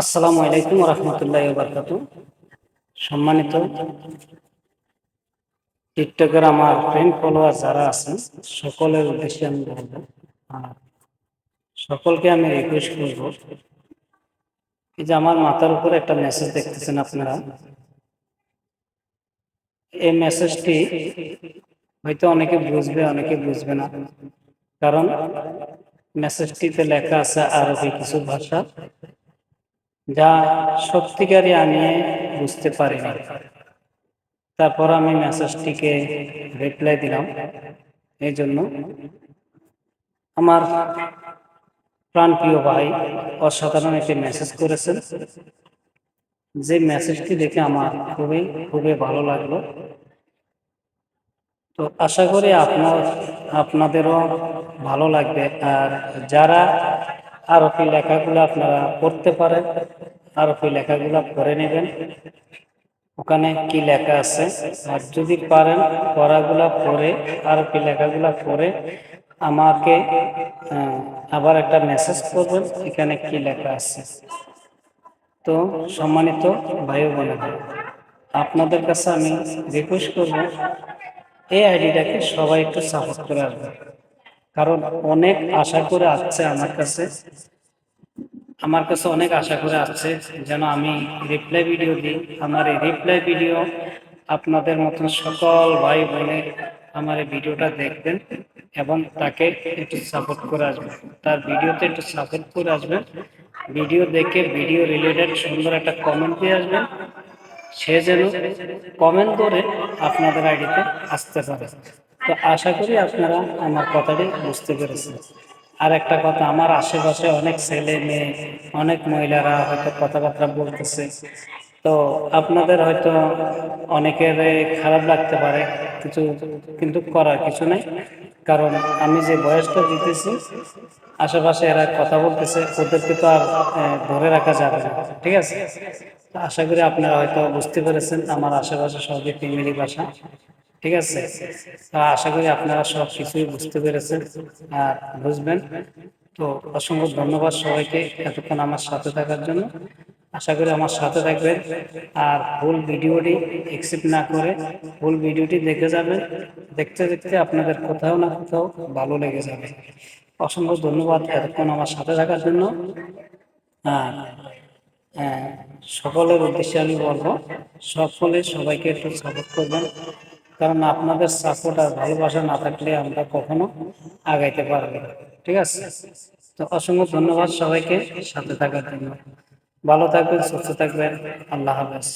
আসসালামু আলাইকুম রহমতুল্লাহ বারকাত সম্মানিত টিকটকের আমার ফ্রেন্ড ফলোয়ার যারা আছেন, সকলের উদ্দেশ্যে আমি বলব সকলকে আমি রিকোয়েস্ট করব এই যে আমার মাথার উপরে একটা মেসেজ দেখতেছেন আপনারা। এই মেসেজটি হয়তো অনেকে বুঝবে অনেকে বুঝবে না। কারণ মেসেজটিতে লেখা আছে আরবি কিছু ভাষা। যা সত্যিকারই আমি বুঝতে পারিনি। তারপর আমি মেসেজটিকে রিপ্লাই দিলাম। এই জন্য আমার প্রাণপ্রিয় ভাই অসাধারণ একটি মেসেজ করেছেন। যে মেসেজটি দেখে আমার খুবই খুবই ভালো লাগল। তো আশা করি আপনার, আপনাদেরও ভালো লাগবে। আর যারা আরবি লেখাগুলো আপনারা পড়তে পারেন আরবি লেখাগুলো পড়ে নেবেন। ওখানে কি লেখা আছে? আর যদি পারেন, পড়াগুলা পড়ে আরবি লেখাগুলা পড়ে আমাকে আবার একটা মেসেজ করবেন, এখানে কি লেখা আছে। তো সম্মানিত ভাই বোনেরা, আপনাদের কাছে আমি রিকোয়েস্ট করব, এই আইডিটাকে সবাই একটু সাপোর্ট করে আসবে কারণ অনেক আশা করে আসছে আমার কাছে। আমার কাছে অনেক আশা করে আসছে যেন আমি রিপ্লাই ভিডিও দিই। আমার এই রিপ্লাই ভিডিও আপনাদের মতন সকল ভাই বোনে আমার এই ভিডিওটা দেখবেন এবং তাকে একটু সাপোর্ট করে আসবেন। তার ভিডিওতে একটু সাপোর্ট করে আসবেন। ভিডিও দেখে ভিডিও রিলেটেড সুন্দর একটা কমেন্ট দিয়ে আসবেন। সে যেন কমেন্ট করে আপনাদের আইডিতে আসতে পারে। তো আশা করি আপনারা আমার কথাটি বুঝতে পেরেছেন। আর একটা কথা, আমার আশেপাশে অনেক ছেলে মেয়ে, অনেক মহিলারা হয়তো কথাবার্তা বলতেছে। তো আপনাদের হয়তো অনেকের খারাপ লাগতে পারে, কিছু, কিন্তু করার কিছু নাই। কারণ আমি যে বয়সটা দিতেছি, আশেপাশে এরা কথা বলতেছে, ওদেরকে তো আর ধরে রাখা যাবে না, ঠিক আছে? আশা করি আপনারা হয়তো বুঝতে পেরেছেন, আমার আশেপাশে সবই ফ্যামিলি বাসা ঠিক আছে? আশা করি আপনারা সব কিছুই বুঝতে পেরেছেন আর বুঝবেন। তো অসংখ্য ধন্যবাদ সবাইকে এতক্ষণ আমার সাথে থাকার জন্য। আশা করি আমার সাথে থাকবেন। আর ফুল ভিডিওটি অ্যাকসেপ্ট না করে ফুল ভিডিওটি দেখে যাবেন। দেখতে দেখতে আপনাদের কোথাও না কোথাও ভালো লেগে যাবে। অসংখ্য ধন্যবাদ এতক্ষণ আমার সাথে থাকার জন্য। আর সকলের উদ্দেশ্যে আমি বলব সকলে সবাইকে একটু সাপোর্ট করবেন। কারণ আপনাদের সাপোর্ট আর ভালোবাসা না থাকলে আমরা কখনো আগাইতে পারব ঠিক আছে? তো অসংখ্য ধন্যবাদ সবাইকে সাথে থাকার জন্য। ভালো থাকবেন, সুস্থ থাকবেন। আল্লাহ হাফেজ।